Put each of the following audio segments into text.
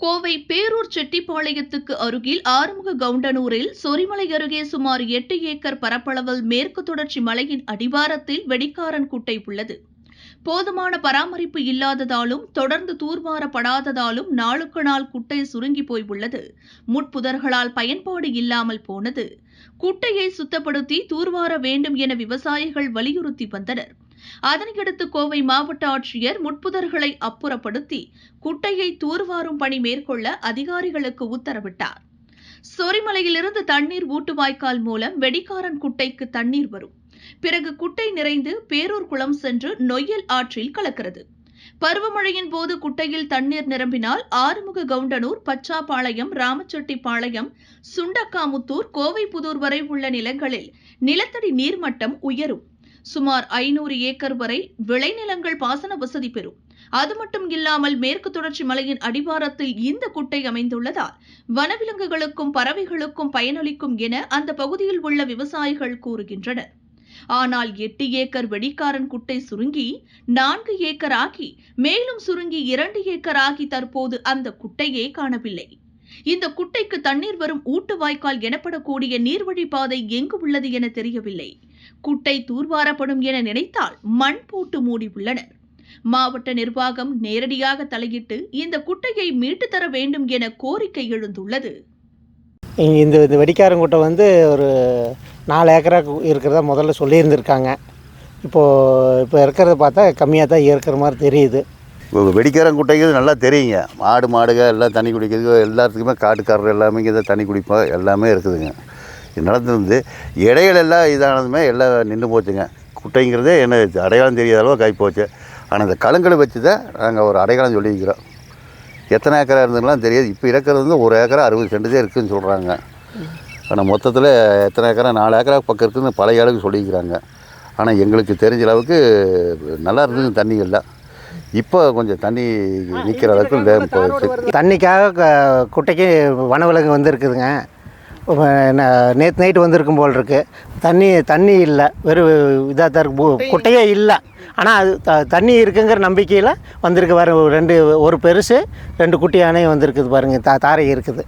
கோவை பேரூர் செட்டிப்பாளையத்துக்கு அருகில் ஆறுமுக கவுண்டனூரில் சொரிமலை அருகே சுமார் எட்டு ஏக்கர் பரப்பளவில் மேற்கு தொடர்ச்சி மலையின் அடிவாரத்தில் வெடிக்காரன் குட்டை உள்ளது. போதுமான பராமரிப்பு இல்லாததாலும் தொடர்ந்து தூர்வாரப்படாததாலும் நாளுக்கு நாள் குட்டை சுருங்கி போய் உள்ளது. முட்புதர்களால் பயன்பாடு இல்லாமல் போனது. குட்டையை சுத்தப்படுத்தி தூர்வார வேண்டும் என விவசாயிகள் வலியுறுத்தி வந்தனர். அதனையடுத்து கோவை மாவட்ட ஆட்சியர் முட்புதர்களை அப்புறப்படுத்தி குட்டையை தூர்வாரும் பணி மேற்கொள்ள அதிகாரிகளுக்கு உத்தரவிட்டார். சொரிமலையிலிருந்து தண்ணீர் ஊட்டுவாய்க்கால் மூலம் வெடிக்காரன் குட்டைக்கு தண்ணீர் வரும். பிறகு குட்டை நிறைந்து பேரூர் குளம் சென்று நொய்யல் ஆற்றில் கலக்கிறது. பருவமழையின் போது குட்டையில் தண்ணீர் நிரம்பினால் ஆறுமுக கவுண்டனூர் பச்சாபாளையம் ராமச்செட்டிப்பாளையம் சுண்டக்காமுத்தூர் கோவைப்புதூர் வரை உள்ள நிலங்களில் நிலத்தடி நீர்மட்டம் உயரும். சுமார் ஐநூறு ஏக்கர் வரை விளைநிலங்கள் பாசன வசதி பெறும். அது மட்டும் இல்லாமல் மேற்கு தொடர்ச்சி மலையின் அடிவாரத்தில் இந்த குட்டை அமைந்துள்ளதால் வனவிலங்குகளுக்கும் பறவைகளுக்கும் பயனளிக்கும் என அந்த பகுதியில் உள்ள விவசாயிகள் கூறுகின்றனர். ஆனால் எட்டு ஏக்கர் வெடிக்காரன் குட்டை சுருங்கி நான்கு ஏக்கர் ஆகி மேலும் சுருங்கி இரண்டு ஏக்கர் ஆகி தற்போது அந்த குட்டையே காணவில்லை. இந்த குட்டைக்கு தண்ணீர் வரும் ஊட்டு வாய்க்கால் எனப்படக்கூடிய நீர்வழி பாதை எங்கு உள்ளது என தெரியவில்லை. குட்டை தூர்வாரப்படும் என நினைத்தால் மண் போட்டு மூடி உள்ளனர். மாவட்ட நிர்வாகம் நேரடியாக தலையிட்டு இந்த குட்டையை மீட்டு தர வேண்டும் என கோரிக்கை எழுந்துள்ளது. இந்த இந்த வெடிக்காரங்குட்டை வந்து ஒரு நாலு ஏக்கரா இருக்கிறதா முதல்ல சொல்லியிருந்திருக்காங்க. இப்போது இப்போ இருக்கிறத பார்த்தா கம்மியாக தான் இருக்கிற மாதிரி தெரியுது. வெடிக்காரங்குட்டைக்கு நல்லா தெரியுங்க. மாடு மாடுக எல்லாம் தண்ணி குடிக்கிறது எல்லாத்துக்குமே காட்டுக்காரர் எல்லாமே இங்கே தான் தண்ணி குடிப்போம் எல்லாமே இருக்குதுங்க. நடந்துருந்து இடையில எல்லாம் இதானதுமே எல்லாம் நின்று போச்சுங்க. குட்டைங்கிறதே என்ன அடையாளம் தெரியாத அளவுக்கு ஆகி போச்சு. ஆனால் இந்த கலங்களை வச்சு தான் நாங்கள் ஒரு அடையாளம் சொல்லியிருக்கிறோம். எத்தனை ஏக்கரா இருந்ததுலாம் தெரியாது. இப்போ இருக்கிறது வந்து ஒரு ஏக்கரா அறுபது சென்ட் தான் இருக்குதுன்னு சொல்கிறாங்க. ஆனால் மொத்தத்தில் எத்தனை ஏக்கரா? நாலு ஏக்கரா பக்கம் இருக்குதுன்னு பழைய அளவுக்கு சொல்லியிருக்கிறாங்க. ஆனால் எங்களுக்கு தெரிஞ்ச அளவுக்கு நல்லா இருந்தது தண்ணி எல்லாம் இப்போ கொஞ்சம் தண்ணி நிற்கிற அளவுக்கு டேம் போயிடுச்சு. தண்ணிக்காக க- குட்டைக்கு வனவிலங்கு வந்திருக்குதுங்க. நேற்று நைட்டு வந்திருக்கும் போல் இருக்கு. தண்ணி தண்ணி இல்லை. வெறும் இதாக தான் இருக்கு. பு- குட்டையே இல்லை. ஆனால் அது த தண்ணி இருக்குங்கிற நம்பிக்கையில் வந்திருக்கு வர ரெண்டு ஒரு பெருசு ரெண்டு குட்டி யானையும் வந்திருக்குது பாருங்கள் தா தாரை இருக்குது.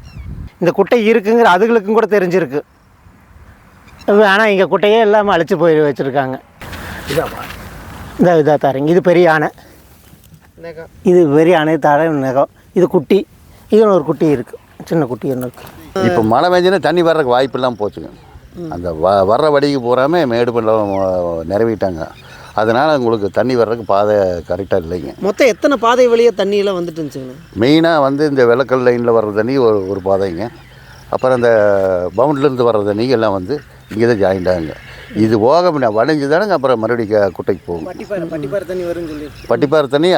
இந்த குட்டை இருக்குங்கிற அதுகளுக்கும் கூட தெரிஞ்சிருக்கு. ஆனால் இங்கே குட்டையே இல்லாமல் அழிச்சு போய் வச்சுருக்காங்க. இந்த இதாக தாரங்க இது பெரிய யானை. இது பெரிய யானை தாரை நகம். இது குட்டி. இதுன்னு ஒரு குட்டி இருக்குது சின்ன குட்டி ஒன்று இருக்குது இப்போ மழை பெஞ்சுன்னா தண்ணி வர்றதுக்கு வாய்ப்பு இல்லாமல் போச்சுங்க. அந்த வ வர்ற வடிக்கு பூராமே மேடு பள்ளம் நிறைவிட்டாங்க அதனால் உங்களுக்கு தண்ணி வர்றதுக்கு பாதை கரெக்டாக இல்லைங்க. மொத்தம் எத்தனை பாதை வழியாக தண்ணியெல்லாம் வந்துட்டு இருந்துச்சுங்கண்ணா மெயினாக வந்து இந்த வெள்ளக்கல் லைனில் வர்ற தண்ணி ஒரு ஒரு பாதைங்க. அப்புறம் அந்த பவுண்ட்லேருந்து வர்ற தண்ணி எல்லாம் வந்து இங்கே தான் ஜாயிண்ட் ஆகுங்க. இது போக பின்ன வளைஞ்சு தானங்க அப்புறம் மறுபடியும் குட்டைக்கு போகும். பட்டிப்பாறை தண்ணி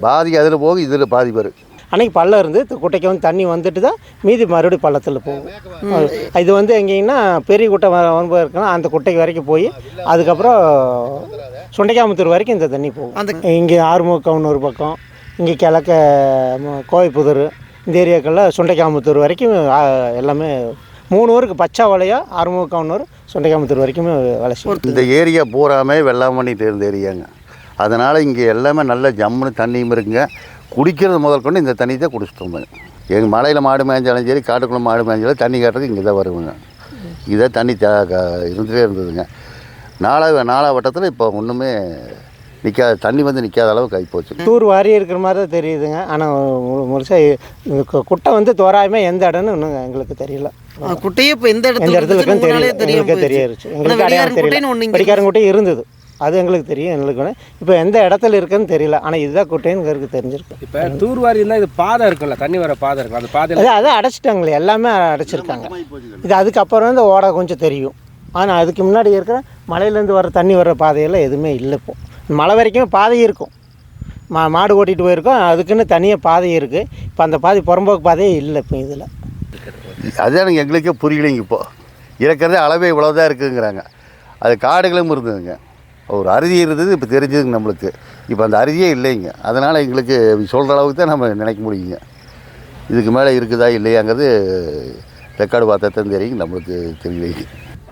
பாதி அதில் போகும் இதில் பாதி வரும். அன்னைக்கு பள்ளம் இருந்து குட்டைக்கு வந்து தண்ணி வந்துட்டு தான் மீதி மறுபடியும் பள்ளத்தில் போகும். இது வந்து எங்கேங்கன்னா பெரிய குட்டை வ- வந்து இருக்குன்னா அந்த குட்டைக்கு வரைக்கும் போய் அதுக்கப்புறம் சுண்டைக்காமுத்தூர் வரைக்கும் இந்த தண்ணி போகும். அந்த இங்கே ஆறுமுகம்னு ஒரு பக்கம் இங்கே கிழக்க கோவைப்புதூர் இந்த ஏரியாக்கெல்லாம் சுண்டைக்காமுத்தூர் வரைக்கும் எல்லாமே மூணு ஊருக்கு பச்சை வலையா ஆறுமுகம்னூர் சுண்டைக்காமுத்தூர் வரைக்குமே வளர்ச்சி இந்த ஏரியா பூராமே வெள்ளாம் பண்ணிட்டு இருந்த ஏரியாங்க. அதனால் இங்கே எல்லாமே நல்ல ஜம்முன்னு தண்ணியும் இருக்குங்க. குடிக்கிறது முதல் கொண்டு இந்த தண்ணி தான் குடிச்சிட்டு எங்கள் மலையில் மாடு மேய்ஞ்சாலும் சரி காட்டுக்குள்ளே மாடு மேய்ஞ்சாலும் தண்ணி காட்டுறதுக்கு இங்கே தான் வருவாங்க. இதே தண்ணி த க- இருந்துகிட்டே இருந்ததுங்க. நாலா நாலா வட்டத்தில் இப்போ ஒன்றுமே நிற்காத தண்ணி வந்து நிற்காத அளவுக்கு ஆகிப்போச்சு தூர் வாரி இருக்கிற மாதிரி தான் தெரியுதுங்க. ஆனால் முழுசாக குட்டை வந்து தோராயமாக எந்த இடம்னு இன்னும் எங்களுக்கு தெரியல. குட்டையே இப்போ எந்த இடத்துல இடத்துல தெரியாம. ஆனா எங்களுக்கு அடையாளம் தெரியல இங்க வெடிக்காரன் குட்டை இருந்தது. அது எங்களுக்கு தெரியும் எங்களுக்கு இப்போ எந்த இடத்துல இருக்குன்னு தெரியல. ஆனால் இதுதான் குட்டைன்னு எங்களுக்கு தெரிஞ்சிருக்கு. இப்போ தூர்வாரி இருந்தால் இது பாதை இருக்கும்ல தண்ணி வர பாதை இருக்கும் அந்த பாதையில் அது அதை அடைச்சிட்டாங்களே எல்லாமே அடைச்சிருக்காங்க. இது அதுக்கப்புறம் இந்த ஓடை கொஞ்சம் தெரியும். ஆனால் அதுக்கு முன்னாடி இருக்கிற மலையிலேருந்து வர தண்ணி வர்ற பாதையெல்லாம் எதுவுமே இல்லை இப்போ. மழை வரைக்கும் பாதை இருக்கும். மா மாடு ஓட்டிகிட்டு போயிருக்கோம் அதுக்குன்னு தனியாக பாதை இருக்குது இப்போ அந்த பாதை புறம்போக்கு பாதையே இல்லை இப்போ இதில். அதுதான் எங்களுக்கே புரியலைங்க இப்போ. இருக்கிறதே அளவே இவ்வளோதான் இருக்குங்கிறாங்க. அது காடுகளும் இருந்ததுங்க. ஒரு அருவி இருந்தது இப்போ தெரிஞ்சதுங்க நம்மளுக்கு. இப்போ அந்த அருவியே இல்லைங்க. அதனால் எங்களுக்கு சொல்கிற அளவுக்கு தான் நம்ம நினைக்க முடியுங்க. இதுக்கு மேலே இருக்குதா இல்லையாங்கிறது ரெக்கார்டு பார்த்தா தான் தெரியும். நம்மளுக்கு தெரியலைங்க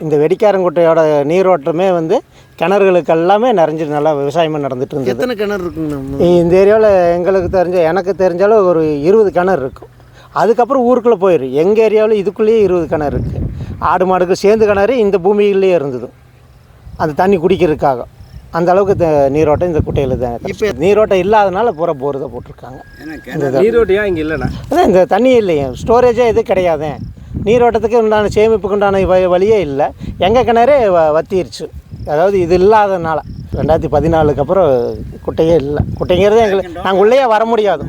இந்த வெடிக்காரங்குட்டையோட நீரோட்டமே வந்து கிணறுகளுக்கு எல்லாமே நிறைஞ்சு நல்லா விவசாயமாக நடந்துட்டு இருந்தது. எத்தனை கிணறு இருக்குங்கண்ணா இந்த ஏரியாவில் எங்களுக்கு தெரிஞ்ச எனக்கு தெரிஞ்சாலும் ஒரு இருபது கிணறு இருக்கும். அதுக்கப்புறம் ஊருக்குள்ளே போயிடும் எங்கள் ஏரியாவில் இதுக்குள்ளேயே இருபது கிணறு இருக்குது ஆடு மாடுக்கு சேர்ந்து கிணறு இந்த பூமியிலேயே இருந்தது. அந்த தண்ணி குடிக்கிறதுக்காக. அந்த அளவுக்கு த- நீரோட்டம் இந்த குட்டையில் தான் இப்போ நீரோட்டம் இல்லாதனால பூரா போர் தான் போட்டிருக்காங்க. நீரோட்டியா இங்கே இல்லைண்ணா? அதான் இந்த தண்ணி இல்லையே. ஸ்டோரேஜே எதுவும் கிடையாதே. நீரோட்டத்துக்கு உண்டான சேமிப்புக்கு உண்டான வழியே இல்லை. எங்கள் கிணறே வ- வத்திருச்சு. அதாவது இது இல்லாதனால. ரெண்டாயிரத்தி பதினாலுக்கு அப்புறம் குட்டையே இல்லை. குட்டைங்கிறது எங்களுக்கு நாங்கள் உள்ளேயே வர முடியாது.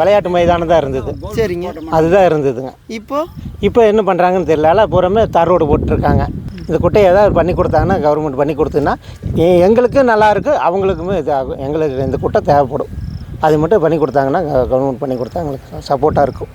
விளையாட்டு மைதானம் தான் இருந்தது. சரிங்க. அதுதான் இருந்ததுங்க. இப்போ? இப்போ என்ன பண்ணுறாங்கன்னு தெரியல. பூராமே தார் ரோடு போட்டிருக்காங்க. இந்த குட்டையை ஏதாவது பண்ணி கொடுத்தாங்கன்னா கவர்மெண்ட் பண்ணி கொடுத்துன்னா எங்களுக்கும் நல்லா இருக்கு அவங்களுக்குமே இதாகும் எங்களுக்கு இந்த குட்டை தேவைப்படும். அது மட்டும் பண்ணி கொடுத்தாங்கன்னா கவர்மெண்ட் பண்ணி கொடுத்தா எங்களுக்கு சப்போர்ட்டாக இருக்கும்.